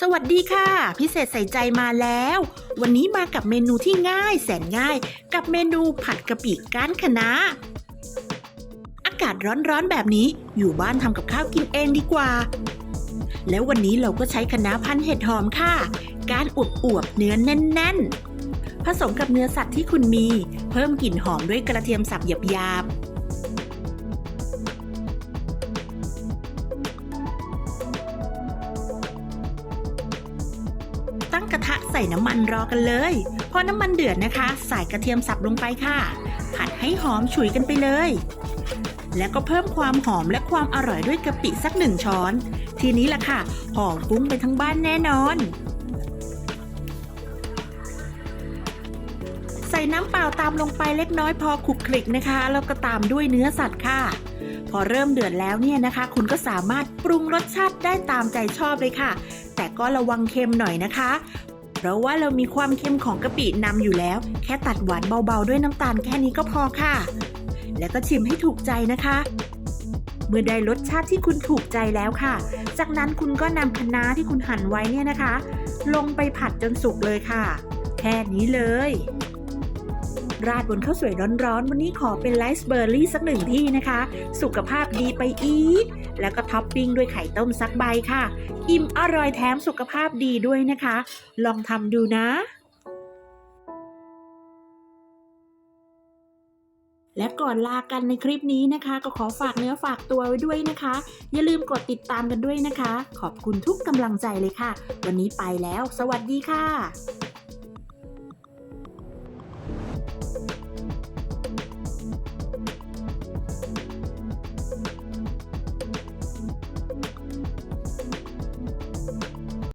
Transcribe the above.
สวัสดีค่ะ พิเศษใส่ใจมาแล้ว วันนี้มากับเมนูที่ง่ายแสนง่าย กับเมนูผัดกะปิก้านคะน้าอากาศร้อนๆแบบนี้อยู่บ้านทำกับข้าวกินเองดีกว่า แล้ววันนี้เราก็ใช้คะน้าพันเห็ดหอมค่ะ กานอวบๆเนื้อแน่น ๆ ผสมกับเนื้อสัตว์ที่คุณมี เพิ่มกลิ่นหอมด้วยกระเทียมสับหยาบๆ ตั้งกระทะใส่น้ำมันรอกันเลย พอน้ำมันเดือดนะคะ ใส่กระเทียมสับลงไปค่ะ ผัดให้หอมฉุยกันไปเลย แล้วก็เพิ่มความหอมและความอร่อยด้วยกะปิสักหนึ่งช้อน ทีนี้ล่ะค่ะ หอมฟุ้งไปทั้งบ้านแน่นอน ใส่น้ำเปล่าตามลงไปเล็กน้อยพอคลุกคลิกนะคะ แล้วก็ตามด้วยเนื้อสัตว์ค่ะพอเริ่มเดือดแล้วเนี่ยนะคะ คุณก็สามารถปรุงรสชาติได้ตามใจชอบเลยค่ะ แต่ก็ระวังเค็มหน่อยนะคะ เพราะว่าเรามีความเค็มของกะปินำอยู่แล้ว แค่ตัดหวานเบาๆด้วยน้ำตาลแค่นี้ก็พอค่ะ แล้วก็ชิมให้ถูกใจนะคะ เมื่อได้รสชาติที่คุณถูกใจแล้วค่ะ จากนั้นคุณก็นำคะน้าที่คุณหั่นไว้เนี่ยนะคะ ลงไปผัดจนสุกเลยค่ะ แค่นี้เลย ราดบนข้าวสวยร้อนๆ วันนี้ขอเป็นไลซ์เบอร์รี่สักหนึ่งที่นะคะ สุขภาพดีไปอีก แล้วก็ท็อปปิ้งด้วยไข่ต้มสักใบค่ะ อิ่มอร่อยแถมสุขภาพดีด้วยนะคะ ลองทำดูนะและก่อนลากันในคลิปนี้นะคะ ก็ขอฝากเนื้อฝากตัวไว้ด้วยนะคะ อย่าลืมกดติดตามกันด้วยนะคะ ขอบคุณทุกกำลังใจเลยค่ะ วันนี้ไปแล้ว สวัสดีค่ะ